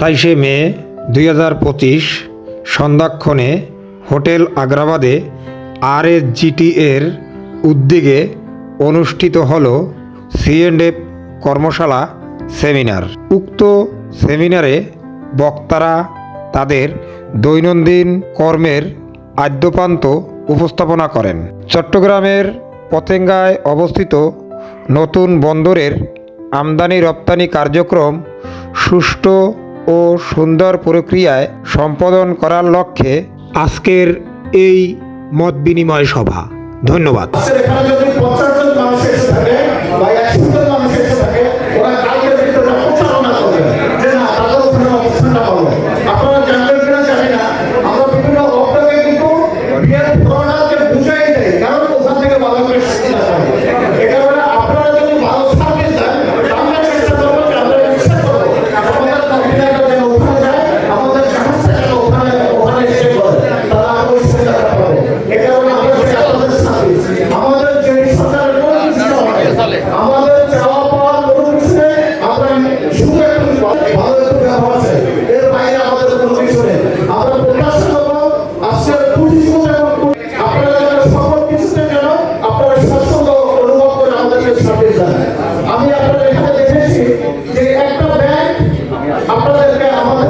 আঠাইশে মে দুই হাজার পঁচিশ সন্ধ্যাক্ষণে হোটেল আগ্রাবাদে আর এর উদ্যোগে অনুষ্ঠিত হল সিএন্ডএফ কর্মশালা সেমিনার। উক্ত সেমিনারে বক্তারা তাদের দৈনন্দিন কর্মের আদ্যপান্ত উপস্থাপনা করেন। চট্টগ্রামের পতেঙ্গায় অবস্থিত নতুন বন্দরের আমদানি রপ্তানি কার্যক্রম সুষ্ঠু ও সুন্দর প্রক্রিয়ায় সম্পাদন করার লক্ষ্যে আজকের এই মত বিনিময় সভা। ধন্যবাদ। আপনাদেরকে আমাদেরকে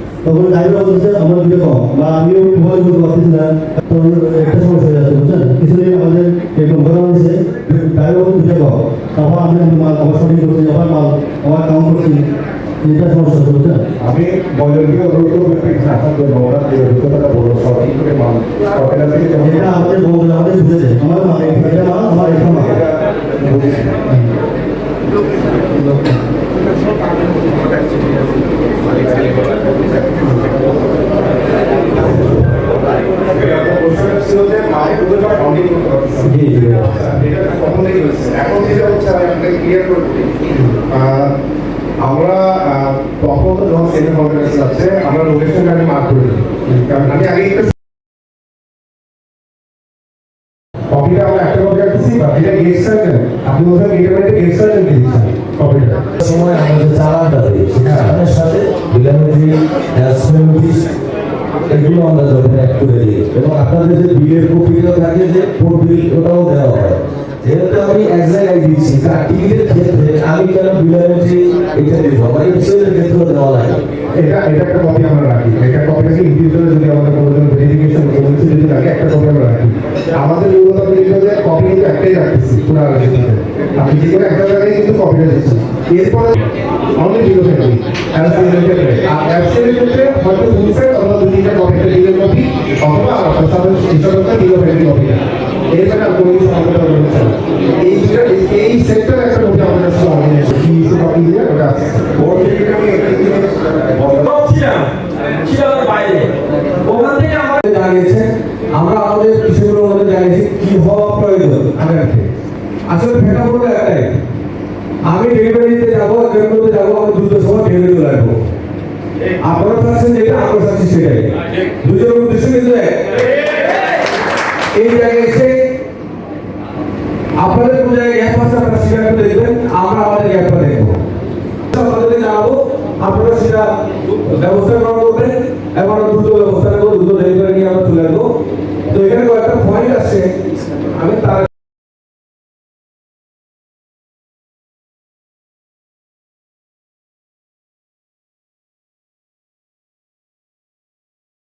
তখন ড্রাইভার বলছে আমার দিকে কম। বা আমিও ভয় বলতে পারতেছি না। তখন একটা সমস্যা হয়ে যাচ্ছে বুঝছেন? কিছুদিন আমাদের এরকম ঘটনা হয়েছে ড্রাইভার বলছে দিকে কম তারপর আমি মাল আমার সঠিক করছি আবার মাল আমার কাউন্ট করছি। এটা সমস্যা হচ্ছে বুঝছেন? আমি বয়সকে অনুরোধ করব একটু আপনার জন্য ওরা যে অভিজ্ঞতাটা বলো সঠিক করে সরকারের থেকে যেমন এটা আমাদের বন্ধুরা আমাদের বুঝে আমার মাল এটা মাল আমার এটা মাল। আমরা তখন যখন আছে আমরা কারণ আমি আমরা একটা কপি সার্জন আপনি বলছেন মধ্যে গেট সার্জন চালানটা দিই চালানের সাথে বিলামেজি অ্যাসমেন্টিস এগুলো আমরা যখন এক করে দিই। এবং এটা এটা একটা কপি আমরা রাখি। এটা কপিটাকে ইন্ডিভিজুয়াল যদি আমাদের কোনো ভেরিফিকেশন কোনো যদি রাখি একটা কপি আমরা রাখি। আমাদের মূলত যে কপি কিন্তু একটাই রাখতেছি, পুরো আপনি যে কোনো একটা জায়গায় কিন্তু কপিটা দিচ্ছি এরপরে অনেক জিরো অ্যাপসিলের ক্ষেত্রে আর অ্যাপসিলের ক্ষেত্রে হয়তো ফুল সেট অথবা দু তিনটা কপি একটা ডিলের কপি অথবা আপনার সাথে হিসাবে জিরো ডেলিভারি চলে আসব আপনারা চাচ্ছেন যেটা, আমরা চাচ্ছি সেটাই। দুজনের উদ্দেশ্য কিন্তু। এই জায়গায় এসে আপনাদের কোন জায়গায় গ্যাপ আছে, আপনারা সেটা একটু দেখবেন, আমরা আমাদের গ্যাপটা দেখব। আপনাদেরকে জানাব, আপনারা সেটা ব্যবস্থা গ্রহণ করবেন এবং দ্রুত ব্যবস্থা নেব, দ্রুত ডেলিভারি নিয়ে আমরা চলে আসব। তো এখানে কয়েকটা পয়েন্ট